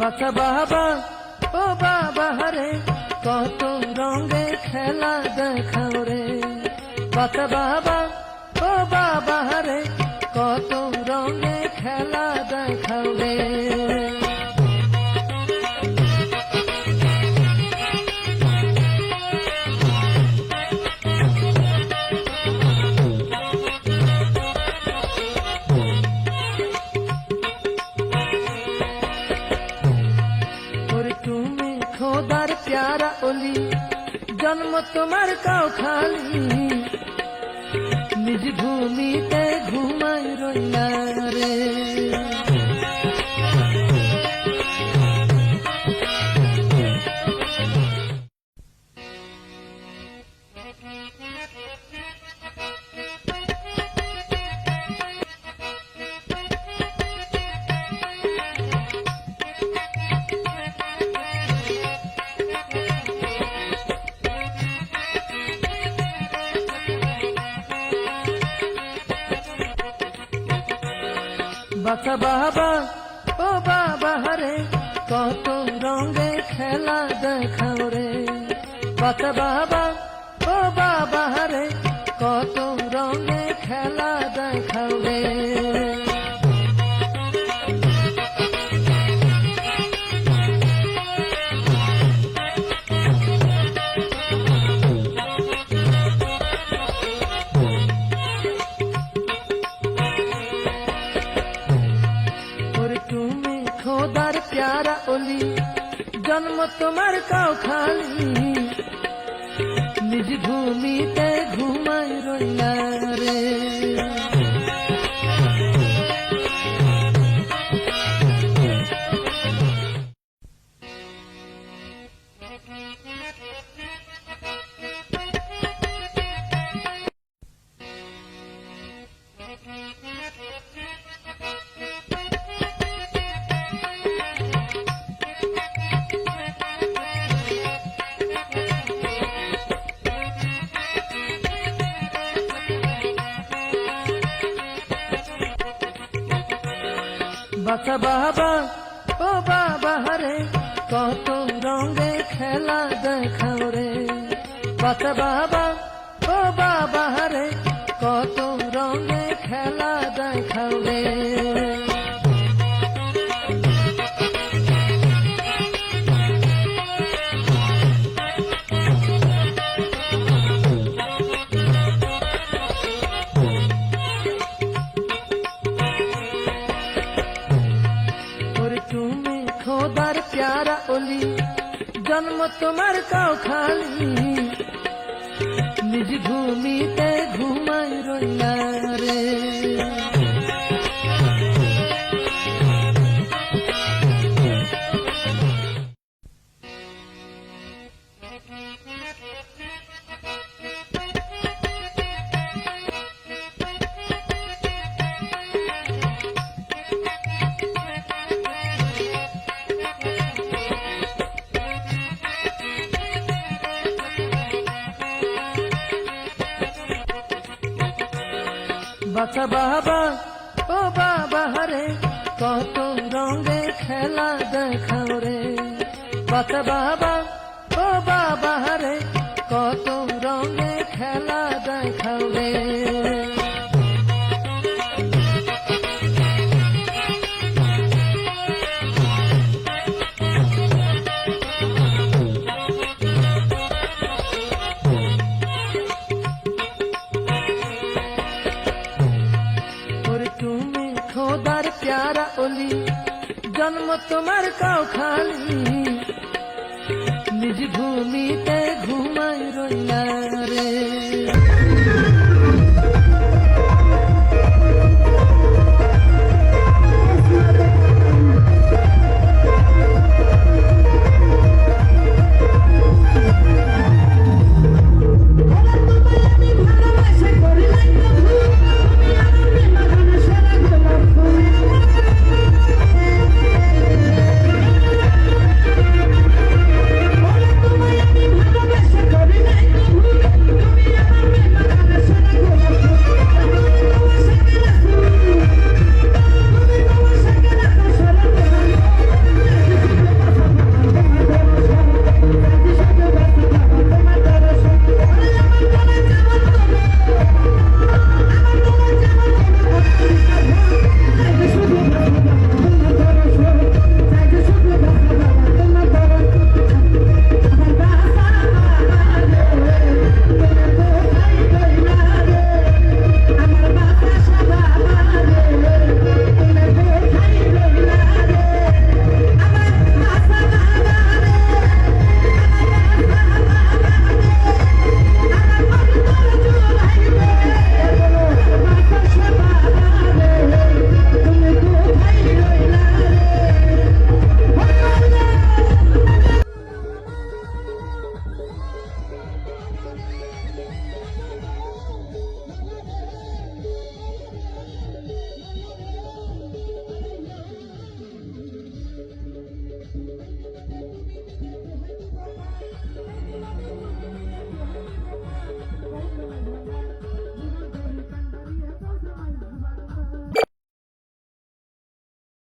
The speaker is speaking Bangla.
বাচ্চা বাবা, ও বাবা রে, কত রঙে খেলা দেখাও রে। বাচ্চা বাবা, ও বাবা রে, কত রঙে খেলা দেখাও রে। জন্ম তোমার কাউ খালি। নিজ ভূমিতে ঘুমাই রইলা রে। বাচ্চা বাবা, ও বাবা রে, কত রঙে খেলা দেখাও রে। বাচ্চা বাবা, ও বাবা রে খোদার প্যারা অলি জন্ম তোমার কাউ খালি নিজ ভূমিতে ঘুমাই রইলা রে। বাচ্চা বাবা ও বাবা রে কত রঙে খেলা দেখাও রে। বাচ্চা বাবা খোদার প্যারা অলি জন্ম তোমার কাউ খালি। নিজ ভূমিতে ঘুমাই রইলা রে। বাচ্চা বাবা। ও বাবা রে, কত রঙে খেলা দেখাও রে। বাছা বাবা, ও বাবা রে খোদার প্যারা অলি জন্ম তোমার কাউ খালি নিজ ভূমিতে ঘুমাই রইলা রে।